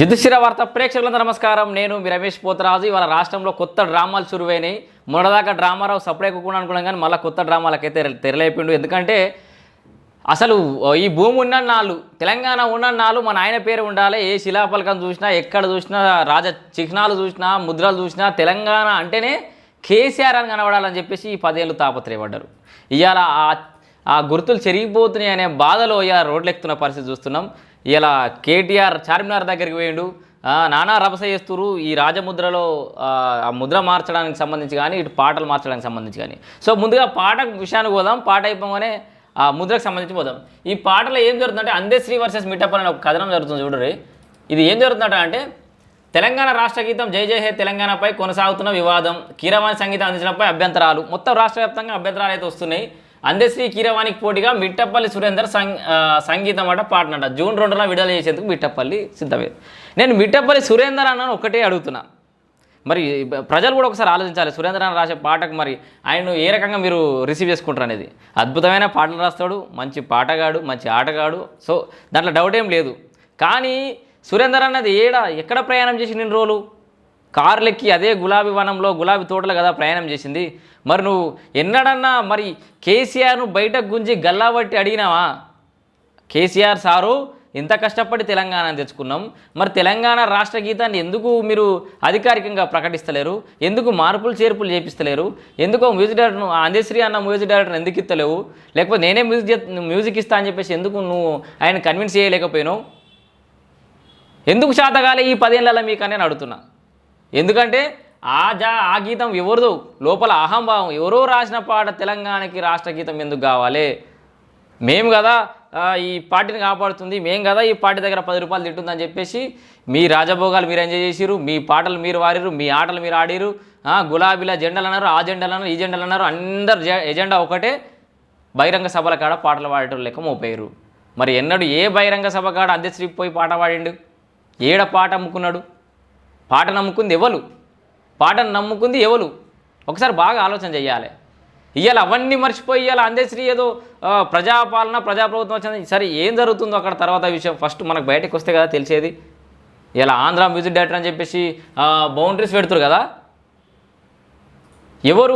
యుధిష్ఠిర వార్త ప్రేక్షకులందరూ నమస్కారం. నేను మీ రమేష్ పోతరాజు. ఇవాళ రాష్ట్రంలో కొత్త డ్రామాలు చురువైనాయి మొన్నదాకా డ్రామారావు సప్లై కూడా అనుకున్నాం కానీ మళ్ళీ కొత్త డ్రామాలకైతే తెరలేపిండు. ఎందుకంటే అసలు ఈ భూమి ఉన్న నాళ్ళు తెలంగాణ ఉన్న నాళ్ళు మన ఆయన పేరు ఉండాలి. ఏ శిలాఫలకం చూసినా ఎక్కడ చూసినా రాజ చిహ్నాలు చూసినా ముద్రలు చూసినా తెలంగాణ అంటేనే కేసీఆర్ అని కనబడాలని చెప్పేసి ఈ పదేళ్ళు తాపత్రయపడ్డారు. ఇవాళ ఆ ఆ గుర్తులు చెరిగిపోతున్నాయి అనే బాధలో ఇలా రోడ్లెక్కుతున్న పరిస్థితి చూస్తున్నాం. ఇలా కేటీఆర్ చార్మినార్ దగ్గరికి పోయిండు. నానా రభస చేస్తురు ఈ రాజముద్రలో ఆ, ముద్ర మార్చడానికి సంబంధించి కానీ ఇటు పాటలు మార్చడానికి సంబంధించి కానీ. సో ముందుగా పాట విషయానికి పోదాం. పాట అయిపోగానే ఆ ముద్రకు సంబంధించి పోదాం. ఈ పాటలో ఏం జరుగుతుందంటే అందేశ్రీ వర్సెస్ మిట్టప్ప అనే ఒక కథనం జరుగుతుంది చూడరు ఇది ఏం జరుగుతుందట అంటే తెలంగాణ రాష్ట్ర గీతం జై జై హే తెలంగాణపై కొనసాగుతున్న వివాదం కీరవాణి సంగీతం అందించడంపై అభ్యంతరాలు. మొత్తం రాష్ట్ర వ్యాప్తంగా అభ్యంతరాలు అయితే వస్తున్నాయి. అందశ్రీ కీరవాణికి పోటీగా మిట్టపల్లి సురేందర్ సంగ్ సంగీతం అట పాటనట జూన్ రెండున విడుదల చేసేందుకు మిట్టపల్లి సిద్ధమే. నేను మిట్టపల్లి సురేందర్ అన్నను ఒకటే అడుగుతున్నా. మరి ప్రజలు కూడా ఒకసారి ఆలోచించాలి. సురేంద్ర అన్న రాసే పాటకు మరి ఆయన ఏ రకంగా మీరు రిసీవ్ చేసుకుంటారు అనేది. అద్భుతమైన పాటలు రాస్తాడు మంచి పాటగాడు మంచి ఆటగాడు. సో దాంట్లో డౌట్ ఏం లేదు. కానీ సురేందర్ అన్నది ఏడా ఎక్కడ ప్రయాణం చేసి ఇన్ని రోజులు? కార్లెక్కి అదే గులాబీ వనంలో గులాబీ తోటలు కదా ప్రయాణం చేసింది. మరి నువ్వు ఎన్నడన్నా మరి కేసీఆర్ను బయటకు గుంజి గల్లాబట్టి అడిగినావా? కేసీఆర్ సారు ఇంత కష్టపడి తెలంగాణ తెచ్చుకున్నాం. మరి తెలంగాణ రాష్ట్ర గీతాన్ని ఎందుకు మీరు అధికారికంగా ప్రకటిస్తలేరు? ఎందుకు మార్పులు చేర్పులు చేపిస్తలేరు? ఎందుకో మ్యూజిక్ డైరెక్టర్ను అందశ్రీ అన్న మ్యూజిక్ డైరెక్టర్ ఎందుకు ఇస్తలేవు? లేకపోతే నేనే మ్యూజిక్ మ్యూజిక్ ఇస్తా అని చెప్పేసి ఎందుకు నువ్వు ఆయన కన్విన్స్ చేయలేకపోయినావు? ఎందుకు శాతగాలే ఈ పదేళ్ళలో మీకు అని నేను అడుగుతున్నా? ఎందుకంటే ఆ జా ఆ గీతం ఎవరిదో లోపల అహంభావం ఎవరో రాసిన పాట తెలంగాణకి రాష్ట్ర గీతం ఎందుకు కావాలి? మేము కదా ఈ పార్టీని కాపాడుతుంది మేము కదా ఈ పార్టీ దగ్గర పది రూపాయలు తింటుందని చెప్పేసి మీ రాజభోగాలు మీరు ఎంజాయ్ చేసిరు మీ పాటలు మీరు వాడిరు మీ ఆటలు మీరు ఆడిరు గులాబీల జెండాలు అన్నారు ఆ జెండాలు అన్నారు ఈ జెండాలు అన్నారు అందరు జె- ఎజెండా ఒకటే బహిరంగ సభల కాడ పాటలు పాడేటోళ్ళు లెక్క మోపోయారు. మరి ఎన్నడు ఏ బహిరంగ సభ కాడ అధ్యక్షుడికి పోయి పాట పాడిండు? ఏడ పాట అమ్ముకున్నాడు? పాట నమ్ముకుంది ఎవరు పాటను నమ్ముకుంది ఎవరు ఒకసారి బాగా ఆలోచన చెయ్యాలి. ఇవాళ అవన్నీ మర్చిపోయి ఇవాళ అందశ్రీ ఏదో ప్రజాపాలన ప్రజాప్రభుత్వం వచ్చింది. సరే ఏం జరుగుతుందో అక్కడ తర్వాత విషయం. ఫస్ట్ మనకు బయటకు వస్తే కదా తెలిసేది. ఇలా ఆంధ్ర మ్యూజిక్ డైరెక్టర్ అని చెప్పేసి బౌండరీస్ పెడుతురు కదా. ఎవరు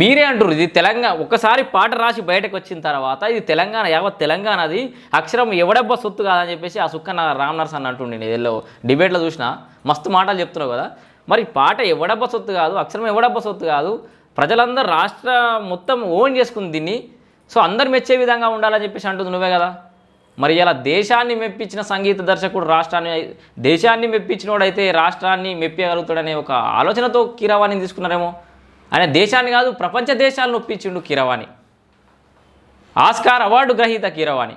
మీరే అంటారు ఇది తెలంగాణ ఒక్కసారి పాట రాసి బయటకు వచ్చిన తర్వాత ఇది తెలంగాణ యావత్ తెలంగాణది అక్షరం ఎవడబ్బా సొత్తు కాదని చెప్పేసి ఆ సుక్క నా రామ్ నర్స్ అని అంటుండే నేను ఎల్లో డిబేట్లో చూసిన. మస్తు మాటలు చెప్తున్నావు కదా. మరి పాట ఎవడబ్బ సొత్తు కాదు అక్షరం ఎవడబ్బ సొత్తు కాదు. ప్రజలందరూ రాష్ట్ర మొత్తం ఓన్ చేసుకుంది దీన్ని. సో అందరు మెచ్చే విధంగా ఉండాలని చెప్పేసి అంటుంది నువ్వే కదా. మరి ఇలా దేశాన్ని మెప్పించిన సంగీత దర్శకుడు రాష్ట్రాన్ని దేశాన్ని మెప్పించినోడైతే రాష్ట్రాన్ని మెప్పగలుగుతాడనే ఒక ఆలోచనతో కీరవాణిని తీసుకున్నారేమో. ఆయన దేశాన్ని కాదు ప్రపంచ దేశాలను ఒప్పించిండు కీరవాణి. ఆస్కార్ అవార్డు గ్రహీత కీరవాణి.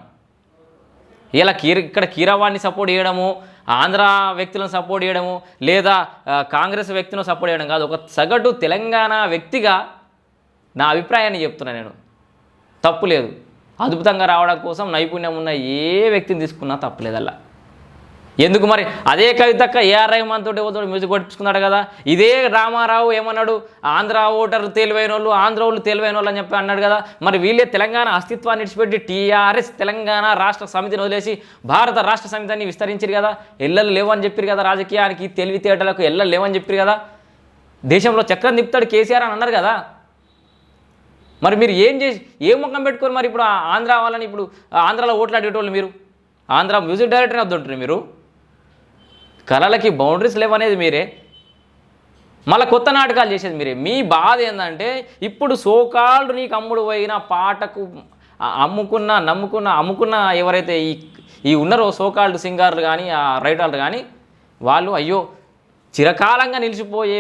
ఇలా కీర ఇక్కడ కీరవాణ్ణి సపోర్ట్ చేయడము ఆంధ్ర వ్యక్తులను సపోర్ట్ చేయడము లేదా కాంగ్రెస్ వ్యక్తులను సపోర్ట్ చేయడం కాదు. ఒక సగటు తెలంగాణ వ్యక్తిగా నా అభిప్రాయాన్ని చెప్తున్నా నేను. తప్పు లేదు. అద్భుతంగా రావడం కోసం నైపుణ్యం ఉన్న ఏ వ్యక్తిని తీసుకున్నా తప్పులేదల్లా ఎందుకు మరి? అదే కవితక్క ఏఆర్ రెహమాన్ తోటి ఎవరితో మ్యూజిక్ కొట్టించుకున్నాడు కదా? ఇదే రామారావు ఏమన్నాడు? ఆంధ్ర ఓటర్లు తెలివైన వాళ్ళు ఆంధ్ర వాళ్ళు తెలివైన వాళ్ళు అని చెప్పి అన్నాడు కదా? మరి వీళ్ళే తెలంగాణ అస్తిత్వాన్ని విడిచిపెట్టి టీఆర్ఎస్ తెలంగాణ రాష్ట్ర సమితిని వదిలేసి భారత రాష్ట్ర సమితిని విస్తరించారు కదా? ఎల్లలు లేవని చెప్పారు కదా రాజకీయానికి తెలివితేటలకు ఎల్లలు లేవని చెప్పారు కదా? దేశంలో చక్రం తిప్పుతాడు కేసీఆర్ అని అన్నారు కదా? మరి మీరు ఏం చేసి ఏ ముఖం పెట్టుకొని మరి ఇప్పుడు ఆ ఆంధ్ర వాళ్ళని ఇప్పుడు ఆ ఆంధ్రాలో ఓట్లాడేటోళ్ళు మీరు? ఆంధ్ర మ్యూజిక్ డైరెక్టర్ వద్దుంటారు మీరు? కళలకి బౌండరీస్ లేవనేది మీరే. మళ్ళీ కొత్త నాటకాలు చేసేది మీరే. మీ బాధ ఏంటంటే ఇప్పుడు సోకాళ్ళు నీకు అమ్ముడు పోయిన పాటకు అమ్ముకున్న నమ్ముకున్న అమ్ముకున్న ఎవరైతే ఈ ఈ ఉన్నారో సోకాల్డ్ సింగర్లు కానీ ఆ రైటర్లు కానీ వాళ్ళు అయ్యో చిరకాలంగా నిలిచిపోయే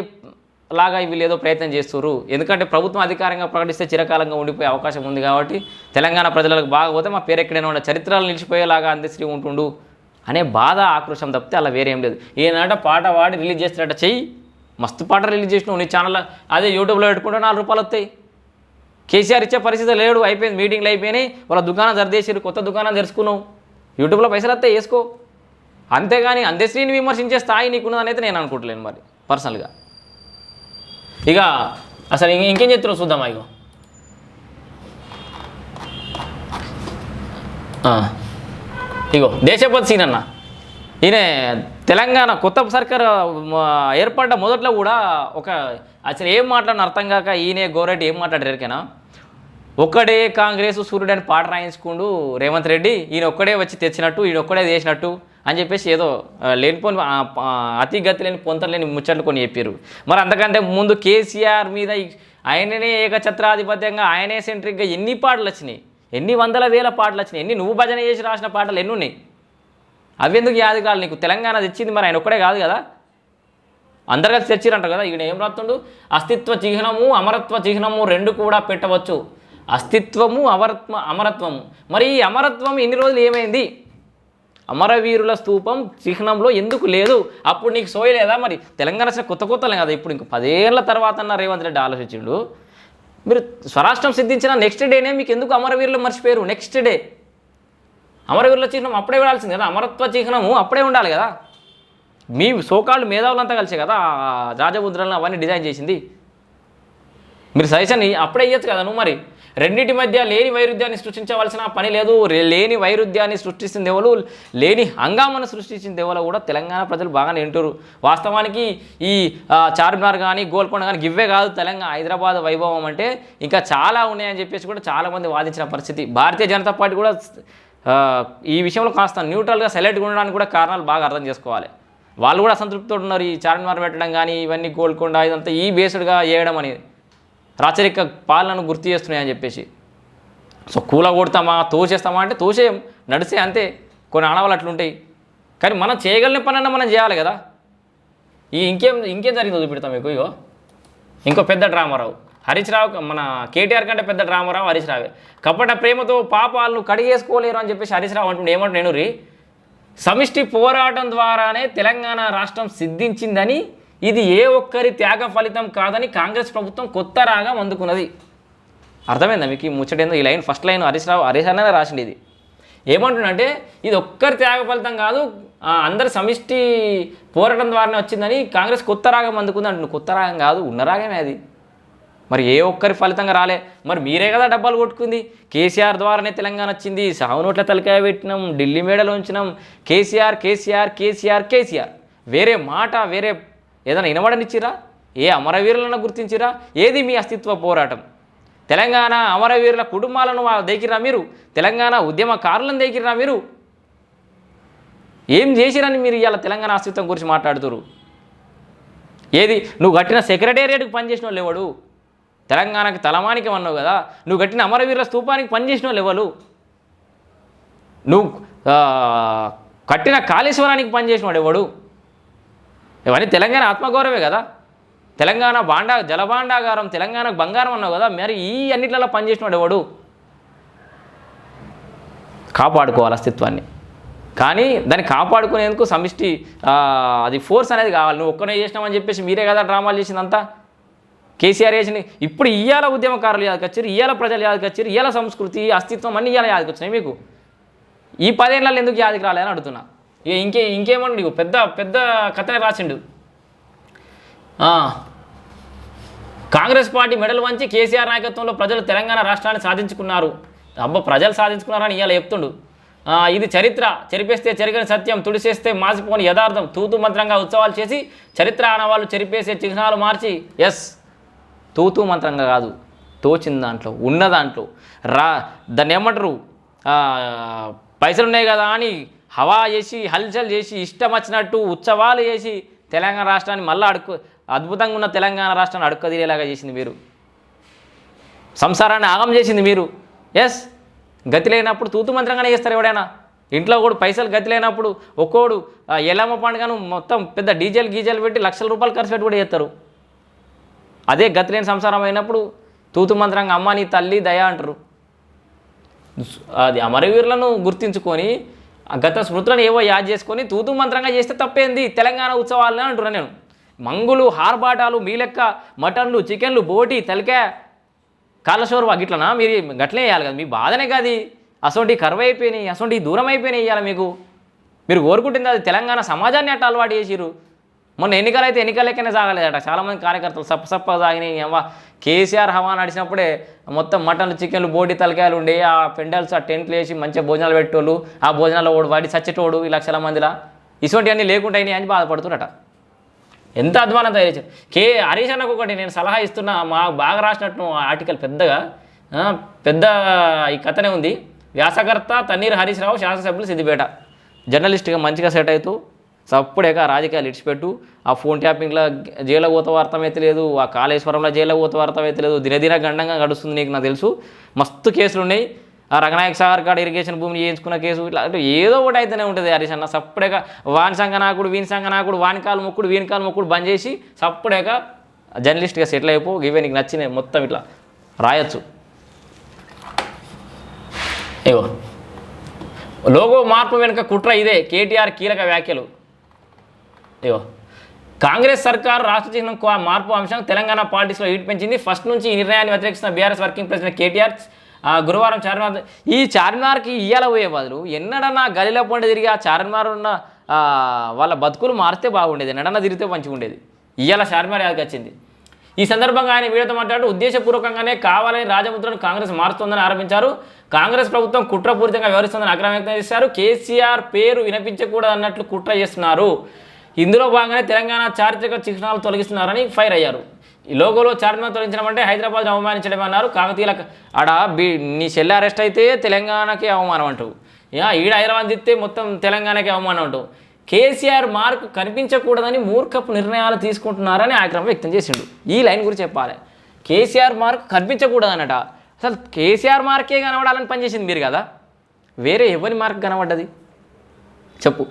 లాగా వీళ్ళు ఏదో ప్రయత్నం చేస్తున్నారు ఎందుకంటే ప్రభుత్వం అధికారంగా ప్రకటిస్తే చిరకాలంగా ఉండిపోయే అవకాశం ఉంది కాబట్టి తెలంగాణ ప్రజలకు బాగా పోతే మా పేరెక్కడైనా ఉన్న చరిత్రలు నిలిచిపోయేలాగా అందశ్రీ ఉంటుండు. అనే బాధ ఆక్రోషం తప్పితే అలా వేరేం లేదు. ఏనాట పాట పాడి రిలీజ్ చేస్తున్నట్ట చెయ్యి. మస్తు పాట రిలీజ్ చేసినావు నీ ఛానల్ అదే యూట్యూబ్లో పెట్టుకుంటే నాలుగు రూపాయలు వస్తాయి. కేసీఆర్ ఇచ్చే పరిస్థితి లేడు అయిపోయింది. మీటింగ్లు అయిపోయినాయి. వాళ్ళ దుకాణం సర్దేసారు కొత్త దుకాణం తెరుచుకున్నావు. యూట్యూబ్లో పైసలు వస్తాయి వేసుకో. అంతేగాని అందశ్రీని విమర్శించే స్థాయి నీకున్నదని అయితే నేను అనుకుంటలేను మరి పర్సనల్గా ఇక అసలు ఇంకేం చెప్తున్నావు చూద్దామా ఇగో? ఆ. ఇగో దేశపతి సీన్ అన్న. ఈయన తెలంగాణ కొత్త సర్కార్ ఏర్పడ్డ మొదట్లో కూడా ఒక అసలు ఏం మాట్లాడిన అర్థం కాక ఈయనే గోరెడ్డి ఏం మాట్లాడారు ఎరికైనా? ఒక్కడే కాంగ్రెస్ సూర్యుడు అని పాట రాయించుకుండు రేవంత్ రెడ్డి ఈయన ఒక్కడే వచ్చి తెచ్చినట్టు ఈయన ఒక్కడే చేసినట్టు అని చెప్పేసి ఏదో లేనిపోని అతి గతి లేని పొంతలు లేని ముచ్చట్లు కొన్ని చెప్పారు మరి అంతకంటే ముందు కేసీఆర్ మీద ఆయననే ఏకఛత్రాధిపత్యంగా ఆయనే సెంట్రిక్గా ఎన్ని పాటలు వచ్చినాయి? ఎన్ని వందల వేల పాటలు వచ్చినాయి? ఎన్ని నువ్వు భజన చేసి రాసిన పాటలు ఎన్ని ఉన్నాయి? అవి ఎందుకు యాది కాదు నీకు? తెలంగాణ తెచ్చింది మరి ఆయన ఒక్కడే కాదు కదా? అందరు కలిసి తెచ్చిరంటారు కదా? ఈయన ఏం రాస్తుండు? అస్తిత్వ చిహ్నము అమరత్వ చిహ్నము రెండు కూడా పెట్టవచ్చు. అస్తిత్వము అమరత్వ అమరత్వము. మరి ఈ అమరత్వం ఇన్ని రోజులు ఏమైంది? అమరవీరుల స్తూపం చిహ్నంలో ఎందుకు లేదు? అప్పుడు నీకు సోయలేదా మరి? తెలంగాణ కొత్త కొత్తలే కదా ఇప్పుడు ఇంక పదేళ్ళ తర్వాత అన్న రేవంత్ రెడ్డి ఆలోచించిండు. మీరు స్వరాష్ట్రం సిద్ధించిన నెక్స్ట్ డేనే మీకు ఎందుకు అమరవీరులు మర్చిపోయారు? నెక్స్ట్ డే అమరవీరుల చిహ్నం అప్పుడే ఉండాల్సింది కదా? అమరత్వ చిహ్నము అప్పుడే ఉండాలి కదా? మీ సోకాళ్ళు మేధావులంతా కలిసే కదా? ఆ రాజముద్రలను అవన్నీ డిజైన్ చేసింది. మీరు సజెషన్ అప్పుడే ఇవ్వచ్చు కదా నువ్వు మరి. రెండింటి మధ్య లేని వైరుధ్యాన్ని సృష్టించవలసిన పని లేదు. లేని వైరుధ్యాన్ని సృష్టిస్తుంది ఎవరు లేని హంగామను సృష్టించింది దేవులు కూడా తెలంగాణ ప్రజలు బాగానే వింటారు వాస్తవానికి ఈ చార్మినార్ కానీ గోల్కొండ కానీ గివ్వే కాదు తెలంగాణ హైదరాబాద్ వైభవం అంటే ఇంకా చాలా ఉన్నాయని చెప్పేసి కూడా చాలామంది వాదించిన పరిస్థితి. భారతీయ జనతా పార్టీ కూడా ఈ విషయంలో కాస్త న్యూట్రల్గా సెలెక్ట్గా ఉండడానికి కూడా కారణాలు బాగా అర్థం చేసుకోవాలి. వాళ్ళు కూడా అసంతృప్తితో ఉన్నారు ఈ చార్మినార్ పెట్టడం కానీ ఇవన్నీ గోల్కొండ ఇదంతా ఈ బేస్డ్గా వేయడం అనేది. రాచరిక పాలనను గుర్తు చేస్తున్నాయని చెప్పేసి. సో కూల కొడతామా తోసేస్తామా అంటే తోసేయం నడిసే అంతే. కొన్ని ఆడవాళ్ళు అట్లుంటాయి కానీ మనం చేయగలిగిన పనన్నా మనం చేయాలి కదా. ఈ ఇంకేం ఇంకేం జరిగిందో చూపెడతాం మీకు ఇగో. ఇంకో పెద్ద డ్రామారావు హరీష్ రావు మన కేటీఆర్ కంటే పెద్ద డ్రామారావు హరీష్ రావే. కపట ప్రేమతో పాపాలను కడిగేసుకోలేరు అని చెప్పేసి హరీష్ రావు అంటుండే. ఏమంటు నేను రీ సమిష్టి పోరాటం ద్వారానే తెలంగాణ రాష్ట్రం సిద్ధించిందని ఇది ఏ ఒక్కరి త్యాగ ఫలితం కాదని కాంగ్రెస్ ప్రభుత్వం కొత్త రాగం అందుకున్నది. అర్థమైందా మీకు ఈ ముచ్చటేందో ఈ line? First line Harish Rao Harish అన్ననే రాసింది ఇది. ఏమంటుండంటే ఇది ఒక్కరి త్యాగ ఫలితం కాదు అందరి సమిష్టి పోరాటం ద్వారానే వచ్చిందని కాంగ్రెస్ కొత్త రాగం అందుకుంది అంటున్నాను కొత్త రాగం కాదు ఉన్న రాగమే అది. మరి ఏ ఒక్కరి ఫలితంగా రాలే? మరి మీరే కదా డబ్బాలు కొట్టుకుంది. కేసీఆర్ ద్వారానే తెలంగాణ వచ్చింది. సాగునోట్ల తలకాయ పెట్టినాం ఢిల్లీ మేడలో ఉంచినాం కేసీఆర్ కేసీఆర్ కేసీఆర్ కేసీఆర్. వేరే మాట వేరే ఏదైనా వినబడనిచ్చిరా ఏ అమరవీరులను గుర్తించిరా? ఏది మీ అస్తిత్వ పోరాటం? తెలంగాణ అమరవీరుల కుటుంబాలను వా- మీరు? తెలంగాణ ఉద్యమకారులను దగ్గర మీరు? ఏం చేసిరని మీరు ఇవాళ తెలంగాణ అస్తిత్వం గురించి మాట్లాడుతురు ఏది? నువ్వు కట్టిన సెక్రటేరియట్కి పనిచేసిన వాళ్ళు ఎవడు? తెలంగాణకి తలమానికం అన్నావు కదా? నువ్వు కట్టిన అమరవీరుల స్తూపానికి పనిచేసిన వాళ్ళు ఎవరు? నువ్వు కట్టిన కాళేశ్వరానికి పనిచేసినవాడు ఎవడు? ఇవన్నీ తెలంగాణ ఆత్మగౌరవే కదా. తెలంగాణ బాండా జలభాండాగారం తెలంగాణకు బంగారం అన్నావు కదా మరి ఈ అన్నిట్లలో పనిచేసినాడు ఎవడు? కాపాడుకోవాలి అస్తిత్వాన్ని. కానీ దాన్ని కాపాడుకునేందుకు సమిష్టి అది ఫోర్స్ అనేది కావాలి. నువ్వు ఒక్కనే చేసినామని చెప్పేసి మీరే కదా డ్రామాలు చేసిందంతా? కేసీఆర్ చేసిన ఇప్పుడు ఇయ్యాల ఉద్యమకారులు యాదకొచ్చారు ఇయ్యాల ప్రజలు యాదకొచ్చారు ఇయ్యాల సంస్కృతి అస్తిత్వం అన్ని ఇయ్యాల యాదకొచ్చినాయి మీకు. ఈ పదేళ్ళలో ఎందుకు యాదకి రాలేదని అడుగుతున్నా. ఇక ఇంకే ఇంకేమండి నీకు? పెద్ద పెద్ద కథనే రాసిండు. కాంగ్రెస్ పార్టీ మెడల్ వంచి కేసీఆర్ నాయకత్వంలో ప్రజలు తెలంగాణ రాష్ట్రాన్ని సాధించుకున్నారు. అబ్బా ప్రజలు సాధించుకున్నారని ఇవాళ చెప్తుండు. ఇది చరిత్ర. చెరిపేస్తే చెరిగని సత్యం తుడిసేస్తే మాసిపోని యథార్థం తూతు మంత్రంగా ఉత్సవాలు చేసి చరిత్ర ఆనవాళ్ళు చెరిపేసే చిహ్నాలు మార్చి ఎస్ తూతు మంత్రంగా కాదు తోచిన దాంట్లో ఉన్న దాంట్లో. రా దాన్ని ఏమంటారు? పైసలు ఉన్నాయి కదా అని హవా చేసి హల్చల్ చేసి ఇష్టం వచ్చినట్టు ఉత్సవాలు చేసి తెలంగాణ రాష్ట్రాన్ని మళ్ళీ అడుక్కు అద్భుతంగా ఉన్న తెలంగాణ రాష్ట్రాన్ని అడుక్కదిరేలాగా చేసింది మీరు సంసారాన్ని ఆగం చేసింది మీరు ఎస్ గతి లేనప్పుడు తూతు మంత్రంగానే చేస్తారు ఎవడైనా ఇంట్లో కూడా పైసలు గతి లేనప్పుడు ఒక్కోడు ఎల్లమ్మ పండుగను మొత్తం పెద్ద డీజెల్ గీజెల్ పెట్టి లక్షల రూపాయలు ఖర్చు పెట్టి కూడా చేస్తారు. అదే గతి లేని సంసారం అయినప్పుడు తూతు మంత్రంగా అమ్మ నీ తల్లి దయ అంటారు. అది అమరవీరులను గుర్తించుకొని గత స్మృతులను ఏవో యాద్ చేసుకొని తూతు మంత్రంగా చేస్తే తప్పేంది? తెలంగాణ ఉత్సవాలని అంటున్నాను నేను. మంగులు హార్బాటాలు మీ లెక్క మటన్లు చికెన్లు బోటి తలకాయ కాళ్ళశోరు గిట్లనా? మీరు గట్లనే వేయాలి కదా. మీ బాధనే కాదు అసొంటి కరువు అయిపోయినాయి అసొంటి దూరం అయిపోయినాయి ఇవాళ మీకు. మీరు కోరుకుంటుంది అది తెలంగాణ సమాజాన్ని అట్ట అలవాటు చేసిరు మొన్న ఎన్నికలు అయితే ఎన్నికలకైనా సాగలేదట. చాలామంది కార్యకర్తలు సప్ప సప్ప సాగినాయి. ఏమో కేసీఆర్ హవా నడిచినప్పుడే మొత్తం మటన్లు చికెన్లు బోటి తలకాయలు ఉండే ఆ పెండల్స్ ఆ టెంట్లు వేసి మంచిగా భోజనాలు పెట్టేవాళ్ళు. ఆ భోజనాలు ఓడి వాడి చచ్చేటోడు ఈ లక్షల మందిలా. ఇటువంటివన్నీ లేకుంటాయి అని బాధపడుతున్నట ఎంత అధ్వానం తయారు చేశారు. కే హరీష్ అన్నకు ఒకటి నేను సలహా ఇస్తున్నా. మా బాగా రాసినట్టు ఆ ఆర్టికల్ పెద్దగా. పెద్ద ఈ కథనే ఉంది. వ్యాసకర్త తన్నీరు హరీష్ రావు శాసనసభ్యులు సిద్దిపేట. జర్నలిస్ట్గా మంచిగా సెట్ అవుతూ సప్పుడేక రాజకీయాలు ఇడిచిపెట్టు. ఆ ఫోన్ ట్యాపింగ్లో జైల్లో పోతావు అర్థమైతే లేదు ఆ కాళేశ్వరంలో జైల్లో పోతావు అర్థమైతే లేదు దినదిన గండంగా గడుస్తుంది నీకు నాకు తెలుసు. మస్తు కేసులు ఉన్నాయి. ఆ రంగనాయక సాగర్ కాడ ఇరిగేషన్ భూమిని చేయించుకున్న కేసు ఇట్లా అంటే ఏదో ఒకటి అయితేనే ఉంటుంది హరీష్ అన్న. సప్పుడేక వాని సంఘనాకుడు వీని సంఘనాకుడు వాని కాలు మొక్కుడు వీని కాలు మొక్కుడు బంద్ చేసి సప్పుడేక జర్నలిస్ట్గా సెటిల్ అయిపో. ఇవే నీకు నచ్చినాయి మొత్తం ఇట్లా రాయొచ్చు. ఏవో లోగో మార్పు వెనుక కుట్ర ఇదే. కేటీఆర్ కీలక వ్యాఖ్యలు. ఇగో కాంగ్రెస్ సర్కార్ రాష్ట్ర చిహ్నం మార్పు అంశం తెలంగాణ పాలిటిక్స్లో హీట్ పెంచింది. ఫస్ట్ నుంచి ఈ నిర్ణయాన్ని వ్యతిరేకిస్తున్న బీఆర్ఎస్ వర్కింగ్ ప్రెసిడెంట్ కేటీఆర్ గురువారం చార్మినార్ ఈ చార్మినార్కి ఇయ్యాల పోయే బదులు ఎన్నడన్నా గలిలో పండి తిరిగి ఆ చార్మినార్ ఉన్న వాళ్ళ బతుకులు మారితే బాగుండేది ఎన్నడన్నా తిరిగితే మంచిగా ఉండేది. ఇయ్యాల చార్మినార్ యాదకి వచ్చింది. ఈ సందర్భంగా ఆయన వీడియోతో మాట్లాడుతూ ఉద్దేశపూర్వకంగానే కావాలని రాజముద్రను కాంగ్రెస్ మారుస్తోందని ఆరోపించారు. కాంగ్రెస్ ప్రభుత్వం కుట్రపూరితంగా వ్యవహరిస్తోందని ఆగ్రహం వ్యక్తం చేశారు. కేసీఆర్ పేరు వినిపించకూడదు అన్నట్లు కుట్ర చేస్తున్నారు. ఇందులో భాగంగానే తెలంగాణ చారిత్రక చిహ్నాలు తొలగిస్తున్నారని ఫైర్ అయ్యారు. ఈ లోగోలో చార్మినార్ తొలగించడం అంటే హైదరాబాద్ను అవమానించడం అన్నారు కాకతీయుల ఆడ బీ నీ చెల్లె అరెస్ట్ అయితే తెలంగాణకి అవమానం అంటూ. ఈడ హైదరాబాద్ తిత్తే మొత్తం తెలంగాణకి అవమానం అంటూ. కేసీఆర్ మార్క్ కనిపించకూడదని మూర్ఖపు నిర్ణయాలు తీసుకుంటున్నారని ఆగ్రహం వ్యక్తం చేసిండు. ఈ లైన్ గురించి చెప్పాలి. కేసీఆర్ మార్క్ కనిపించకూడదనట అసలు కేసీఆర్ మార్కే కనబడాలని పనిచేసింది మీరు కదా? వేరే ఎవరి మార్క్ కనబడ్డది? చెప్పు.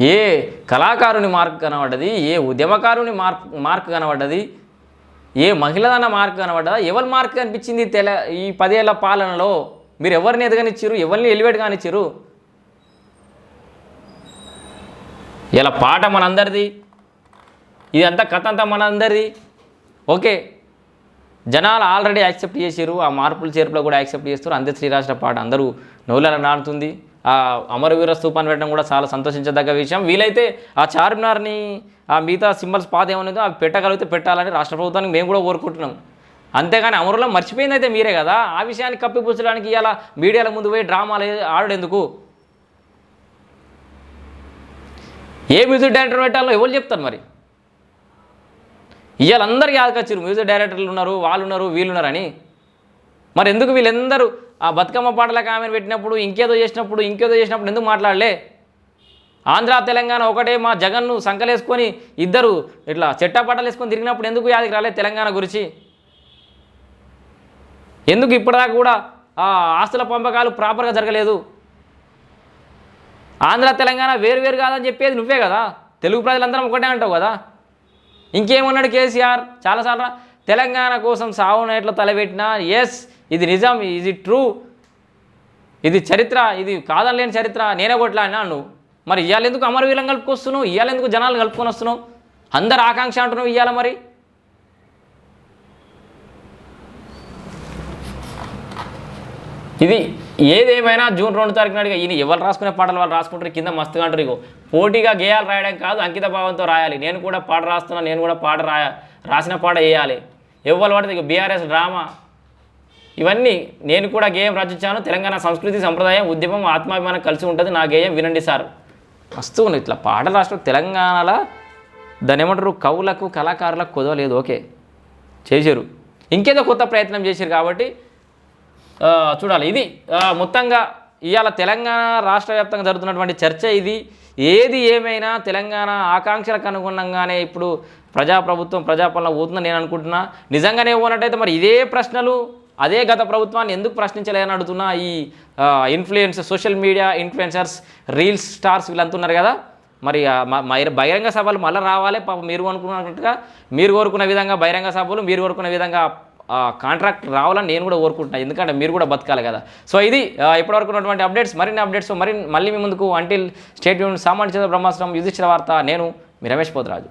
ఏ కళాకారుని మార్క్ కనబడ్డది ఏ ఉద్యమకారుని మార్క్ మార్క్ కనబడ్డది ఏ మహిళదన్న మార్క్ కనబడ్డదా ఎవరి మార్క్ కనిపించింది తెల ఈ పదేళ్ళ పాలనలో? మీరు ఎవరిని ఎదగనిచ్చారు? ఎవరిని ఎలివేట్ కానిచ్చారు? ఇలా పాట మనందరిది. ఇదంతా కథ అంతా మనందరిది. ఓకే. జనాలు ఆల్రెడీ యాక్సెప్ట్ చేసారు ఆ మార్పులు చేర్పులో కూడా యాక్సెప్ట్ చేస్తారు అంతే శ్రీరాష్ట్ర పాట అందరూ నవ్వుల నాడుతుంది ఆ అమరవీర స్థూపాన్ని పెట్టడం కూడా చాలా సంతోషించదగ్గ విషయం. వీలైతే ఆ చార్మినార్ని ఆ మిగతా సింబల్స్ పాత ఏమనేదో అవి పెట్టగలిగితే పెట్టాలని రాష్ట్ర ప్రభుత్వానికి మేము కూడా కోరుకుంటున్నాం. అంతేగాని అమరులో మర్చిపోయింది అయితే మీరే కదా. ఆ విషయాన్ని కప్పిపుచ్చడానికి ఇలా మీడియాల ముందు పోయి డ్రామాలు ఆడేందుకు? ఏ మ్యూజిక్ డైరెక్టర్ పెట్టాలో ఎవరు చెప్తారు మరి? ఇవాళ అందరికీ యాదకొచ్చారు మ్యూజిక్ డైరెక్టర్లు ఉన్నారు వాళ్ళు ఉన్నారు వీళ్ళు ఉన్నారని మరి ఎందుకు వీళ్ళందరూ ఆ బతుకమ్మ పాటలకు ఆమెను పెట్టినప్పుడు ఇంకేదో చేసినప్పుడు ఇంకేదో చేసినప్పుడు ఎందుకు మాట్లాడలే? ఆంధ్ర తెలంగాణ ఒకటే మా జగన్ను సంకలేసుకొని ఇద్దరు ఇట్లా చెట్టాపట్టాలు వేసుకొని తిరిగినప్పుడు ఎందుకు యాదికి రాలే తెలంగాణ గురించి? ఎందుకు ఇప్పటిదాకా కూడా ఆ ఆస్తుల పంపకాలు ప్రాపర్గా జరగలేదు? ఆంధ్ర తెలంగాణ వేరు వేరు కాదని చెప్పేది నువ్వే కదా? తెలుగు ప్రజలందరం ఒకటే అంటావు కదా? ఇంకేమన్నాడు కేసీఆర్? చాలాసార్లు తెలంగాణ కోసం సావు ఎట్లా తలపెట్టినా ఎస్ ఇది నిజం ఇది ట్రూ ఇది చరిత్ర ఇది కాదనలేని చరిత్ర నేనే కొట్లా అన్నా నువ్వు మరి ఇవాళ ఎందుకు అమరవీరం కలుపుకొస్తున్నావు? ఇవాళ ఎందుకు జనాలు కలుపుకొని వస్తున్నావు? అందరు ఆకాంక్ష అంటున్నావు ఇవాళ మరి? ఇది ఏదేమైనా జూన్ రెండు తారీఖు నాడుగా ఈయన ఎవరు రాసుకునే పాటలు వాళ్ళు రాసుకుంటారు? కింద మస్తుగా అంటారు ఇగో. పోటీగా గేయాలు రాయడం కాదు అంకిత భావంతో రాయాలి. నేను కూడా పాట రాస్తున్నా నేను కూడా పాట రాయ రాసిన పాట వేయాలి. ఎవరు పడితే ఇక బీఆర్ఎస్ డ్రామా. ఇవన్నీ నేను కూడా గేయం రచించాను. తెలంగాణ సంస్కృతి సంప్రదాయం ఉద్యమం ఆత్మాభిమానం కలిసి ఉంటుంది నా గేయం. వినండి సార్. మస్తు ఇట్లా పాటలు రాష్ట్రం తెలంగాణలో దాని ఏమంటారు కవులకు కళాకారులకు కుదవలేదు. ఓకే. చేశారు. ఇంకేదో కొత్త ప్రయత్నం చేశారు కాబట్టి చూడాలి. ఇది మొత్తంగా ఇవాళ తెలంగాణ రాష్ట్ర వ్యాప్తంగా జరుగుతున్నటువంటి చర్చ ఇది. ఏది ఏమైనా తెలంగాణ ఆకాంక్షలకు అనుగుణంగానే ఇప్పుడు ప్రజాప్రభుత్వం ప్రజాపాలన పోతుందని నేను అనుకుంటున్నా. నిజంగానే పోనట్టయితే మరి ఇదే ప్రశ్నలు అదే గత ప్రభుత్వాన్ని ఎందుకు ప్రశ్నించలేదని అడుగుతున్నా ఈ influence social media influencers reels stars వీళ్ళంతున్నారు కదా? మరి బహిరంగ సభలు మళ్ళీ రావాలి. పాపం మీరు అనుకున్నట్టుగా మీరు కోరుకున్న విధంగా బహిరంగ సభలు మీరు కోరుకున్న విధంగా కాంట్రాక్ట్ రావాలని నేను కూడా కోరుకుంటున్నాను ఎందుకంటే మీరు కూడా బతకాలి కదా. సో ఇది ఇప్పటివరకు ఉన్నటువంటి అప్డేట్స్. మరిన్ని అప్డేట్స్ మరి మళ్ళీ మీ ముందుకు అంటిల్ స్టేట్ యూన్ సామాన్య చంద్ర బ్రహ్మాస్త్రం యుధిష్ఠిర వార్త నేను మీ రమేష్ పోతరాజు.